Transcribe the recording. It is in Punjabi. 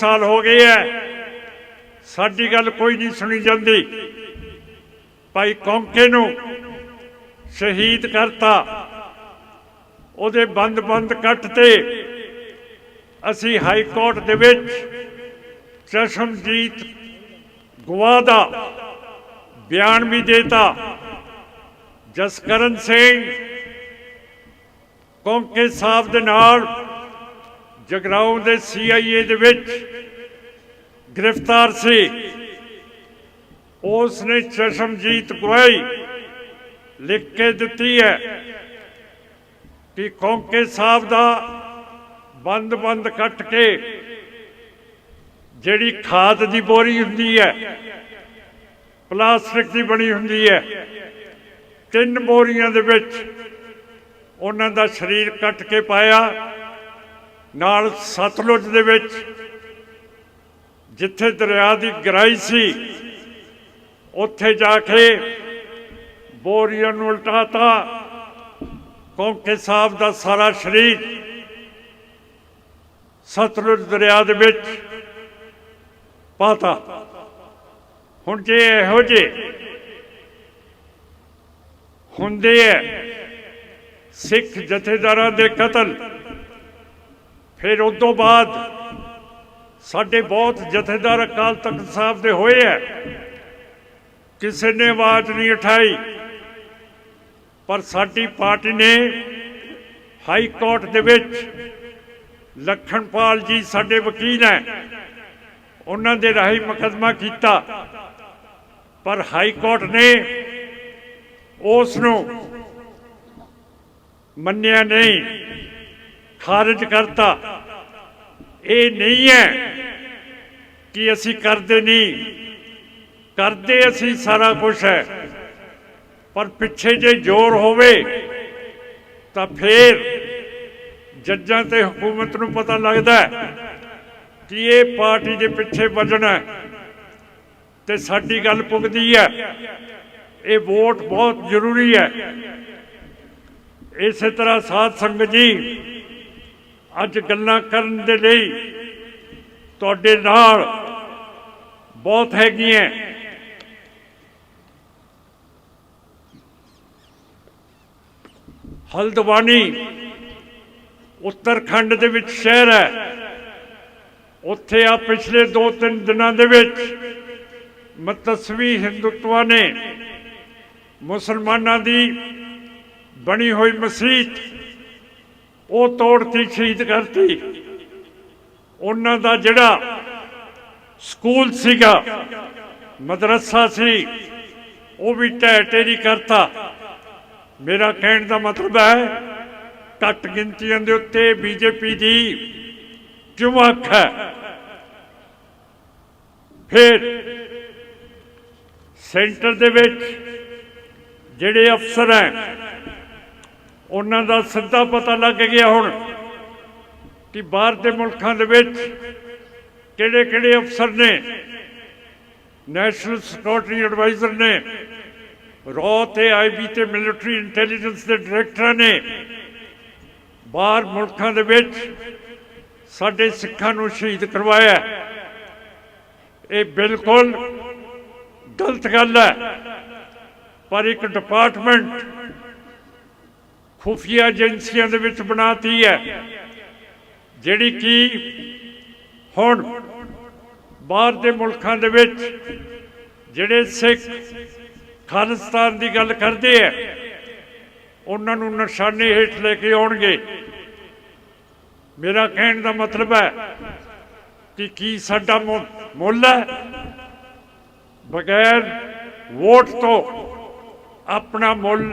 ਸਾਲ ਹੋ ਗਏ ਐ। ਸਾਡੀ ਗੱਲ ਕੋਈ ਨਹੀਂ ਸੁਣੀ ਜਾਂਦੀ। ਭਾਈ ਕੌਂਕੇ ਨੂੰ ਸ਼ਹੀਦ ਕਰਤਾ। ਉਹਦੇ ਬੰਦ-ਬੰਦ ਕੱਟ ਤੇ ਅਸੀਂ ਹਾਈ ਕੋਰਟ ਦੇ ਵਿੱਚ ਚਸ਼ਮਜੀਤ ਗਵਾ ਦਾ ਬਿਆਨ ਵੀ ਦੇਤਾ। ਜਸਕਰਨ ਸਿੰਘ ਕੌਂਕੇ ਸਾਹਿਬ ਦੇ ਨਾਲ ਜਗਰਾਉਂ ਦੇ ਸੀਆਈਏ ਦੇ ਵਿੱਚ ਗ੍ਰਿਫਤਾਰ ਸੀ। ਉਸ ਨੇ ਚਸ਼ਮਜੀਤ ਗਵਾਈ ਲਿਖ ਕੇ ਦਿੱਤੀ ਹੈ ਕਿ ਕੌਂਕੇ ਸਾਹਿਬ ਦਾ ਬੰਦ ਬੰਦ ਕੱਟ ਕੇ ਜਿਹੜੀ ਖਾਦ ਦੀ ਬੋਰੀ ਹੁੰਦੀ ਹੈ, ਪਲਾਸਟਿਕ ਦੀ ਬਣੀ ਹੁੰਦੀ ਹੈ, ਤਿੰਨ ਬੋਰੀਆਂ ਦੇ ਵਿੱਚ ਉਹਨਾਂ ਦਾ ਸਰੀਰ ਕੱਟ ਕੇ ਪਾਇਆ। ਨਾਲ ਸਤਲੁਜ ਦੇ ਵਿੱਚ, ਜਿੱਥੇ ਦਰਿਆ ਦੀ ਗਹਿਰਾਈ ਸੀ, ਉੱਥੇ ਜਾ ਕੇ ਬੋਰੀਆਂ ਨੂੰ ਉਲਟਾਤਾ। ਕੌਂਕੇ ਸਾਹਿਬ ਦਾ ਸਾਰਾ ਸਰੀਰ ਸਤਲੁਜ ਦਰਿਆ ਦੇ ਵਿੱਚ ਪਾਤਾ। ਹੁਣ ਜੇ ਇਹੋ ਜੇ ਹੁੰਦੇ ਐ ਸਿੱਖ ਜਥੇਦਾਰਾਂ ਦੇ ਕਤਲ ਫਿਰ ਉਸ ਤੋਂ ਬਾਅਦ ਸਾਡੇ ਬਹੁਤ ਜਥੇਦਾਰ ਅਕਾਲ ਤਖਤ ਸਾਹਿਬ ਦੇ ਹੋਏ ਐ। ਕਿਸੇ ਨੇ ਆਵਾਜ਼ ਨਹੀਂ ਉਠਾਈ। ਪਰ ਸਾਡੀ ਪਾਰਟੀ ਨੇ ਹਾਈ ਕੋਰਟ ਦੇ ਵਿੱਚ ਲਖਣਪਾਲ ਜੀ ਸਾਡੇ ਵਕੀਲ ਹੈ ਉਹਨਾਂ ਦੇ ਰਾਹੀਂ ਮੁਕੱਦਮਾ ਕੀਤਾ। ਪਰ ਹਾਈ ਕੋਰਟ ਨੇ ਉਸ ਨੂੰ ਮੰਨਿਆ ਨਹੀਂ। ਖਾਰਜ ਕਰਤਾ। ਇਹ ਨਹੀਂ ਹੈ ਕਿ ਅਸੀਂ ਕਰਦੇ ਨਹੀਂ। ਕਰਦੇ ਅਸੀਂ ਸਾਰਾ ਕੁਝ ਹੈ। ਪਰ ਪਿੱਛੇ ਜੇ ਜ਼ੋਰ ਹੋਵੇ, ਤਾਂ ਫੇਰ ਜੱਜਾਂ ਤੇ ਹਕੂਮਤ ਨੂੰ ਪਤਾ ਲੱਗਦਾ ਕਿ ਇਹ ਪਾਰਟੀ ਦੇ ਪਿੱਛੇ ਵੱਜਣਾ ਤੇ ਸਾਡੀ ਗੱਲ ਪੁੱਗਦੀ ਹੈ। ਇਹ ਵੋਟ ਬਹੁਤ ਜ਼ਰੂਰੀ ਹੈ। ਇਸੇ ਤਰ੍ਹਾਂ ਸਾਧ ਸੰਗਤ ਜੀ ਅੱਜ ਗੱਲਾਂ ਕਰਨ ਦੇ ਲਈ ਤੁਹਾਡੇ ਨਾਲ ਬਹੁਤ ਹੈਗੀਆਂ। ਹਲਦਵਾਨੀ ਉੱਤਰਖੰਡ ਦੇ ਵਿੱਚ ਸ਼ਹਿਰ ਹੈ। ਉੱਥੇ ਆ ਪਿਛਲੇ 2-3 ਦਿਨਾਂ ਦੇ ਵਿੱਚ ਮਤਸਵੀ ਹਿੰਦੂਤਵਾ ਨੇ ਮੁਸਲਮਾਨਾਂ ਦੀ ਬਣੀ ਹੋਈ ਮਸਜਿਦ ਉਹ ਤੋੜਤੀ ਸ਼ਹੀਦ ਕਰਤੀ। ਉਹਨਾਂ ਦਾ ਜਿਹੜਾ ਸਕੂਲ ਸੀਗਾ, ਮਦਰਸਾ ਸੀ, ਉਹ ਵੀ ਢਹਿ ਢੇਰੀ ਕਰਤਾ। ਮੇਰਾ ਕਹਿਣ ਦਾ ਮਤਲਬ ਹੈ, ਘੱਟ ਗਿਣਤੀਆਂ ਦੇ ਉੱਤੇ ਬੀਜੇਪੀ ਦੀ ਕਿਉਂ ਹੈ, ਫਿਰ ਸੈਂਟਰ ਦੇ ਵਿੱਚ ਜਿਹੜੇ ਅਫਸਰ ਹੈ ਉਹਨਾਂ ਦਾ ਸਿੱਧਾ ਪਤਾ ਲੱਗ ਗਿਆ ਹੁਣ ਕਿ ਬਾਹਰ ਦੇ ਮੁਲਕਾਂ ਦੇ ਵਿੱਚ ਕਿਹੜੇ ਕਿਹੜੇ ਅਫਸਰ ਨੇ ਨੈਸ਼ਨਲ ਸਿਕਿਉਰਿਟੀ ਐਡਵਾਈਜ਼ਰ ਨੇ ਰੋ ਤੇ ਆਈਬੀ ਤੇ ਮਿਲਟਰੀ ਇੰਟੈਲੀਜੈਂਸ ਦੇ ਡਾਇਰੈਕਟਰ ਨੇ, ਬਾਹਰ ਮੁਲਕਾਂ ਦੇ ਵਿੱਚ ਸਾਡੇ ਸਿੱਖਾਂ ਨੂੰ ਸ਼ਹੀਦ ਕਰਵਾਇਆ। ਇਹ ਬਿਲਕੁਲ ਗਲਤ ਗੱਲ ਹੈ। ਪਰ ਇੱਕ ਡਿਪਾਰਟਮੈਂਟ ਖੁਫੀਆ ਏਜੰਸੀਆਂ ਦੇ ਵਿੱਚ ਬਣਾਤੀ ਹੈ, ਜਿਹੜੀ ਕਿ ਹੁਣ ਬਾਹਰ ਦੇ ਮੁਲਕਾਂ ਦੇ ਵਿੱਚ ਜਿਹੜੇ ਸਿੱਖ ਖਾਲਿਸਤਾਨ ਦੀ ਗੱਲ ਕਰਦੇ ਆ ਉਹਨਾਂ ਨੂੰ ਨਿਸ਼ਾਨੇ ਹੇਠ ਲੈ ਕੇ ਆਉਣਗੇ। ਮੇਰਾ ਕਹਿਣ ਦਾ ਮਤਲਬ ਹੈ ਕਿ ਕੀ ਸਾਡਾ ਮੁੱਲ ਹੈ? ਬਗੈਰ ਵੋਟ ਤੋਂ ਆਪਣਾ ਮੁੱਲ